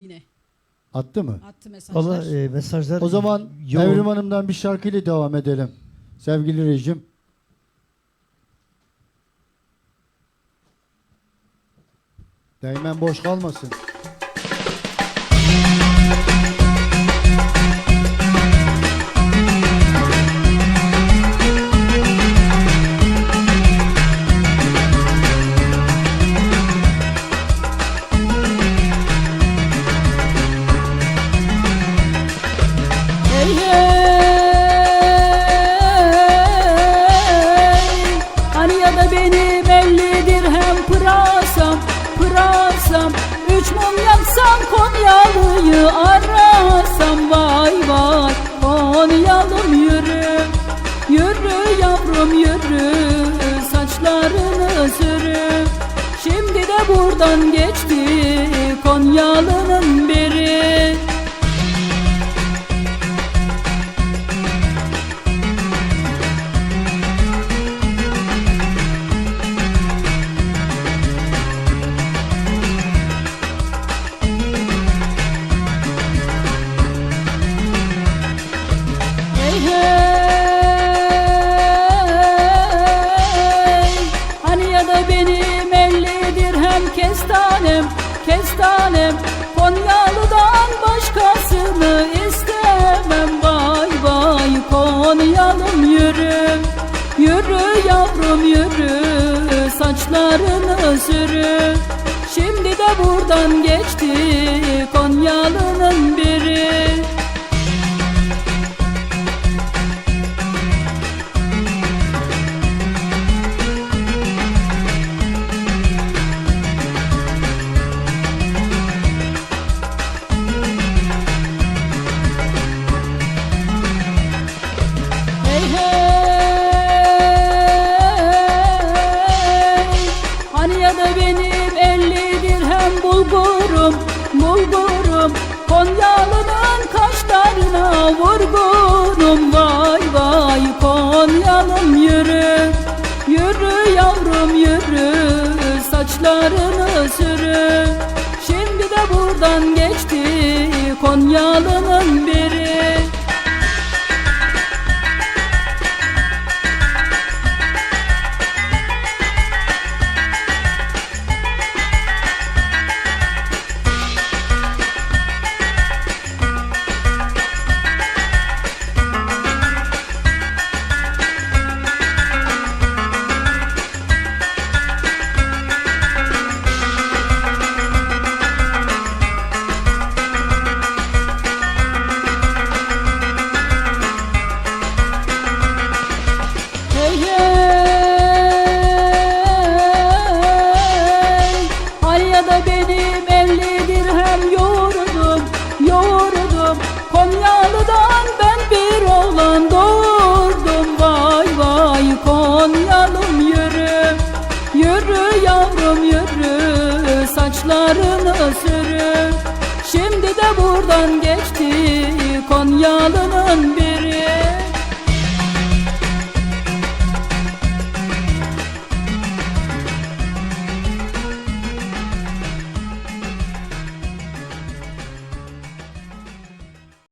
Yine Attı mı? attı mesajlar. Valla e, mesajlar O zaman yoğun. Evrim Hanım'dan bir şarkıyla devam edelim. Sevgili rejim. Değmen boş kalmasın. Pırasam Üç mum yaksam Konyalı'yı arasam. Vay vay Konyalım yürü Yürü yavrum yürü Saçlarını sürü. Şimdi de buradan geçti Konyalı'nın biri Hey Hani ya da benim elli dirhem kestanem Kestanem. Konyalı'dan başkasını istemem. Vay vay Konyalım yürü Yürü yavrum yürü Saçlarını sürü. Şimdi de buradan geçti Konyalı'nın biri Bulgurum Konyalı'nın kaşlarına vurgunum. Vay vay Konyalım yürü. Yürü yavrum yürü. Saçlarını sürü. Şimdi de buradan geçti Konyalı'nın biri Hani ya da benim elli dirhem yoğurdum Yoğurdum Konyalı'dan ben bir oğlan doğurdum. Vay vay Konyalım yürü Yürü yavrum yürü. Saçlarını sürü. Şimdi de buradan geçti Konyalı'nın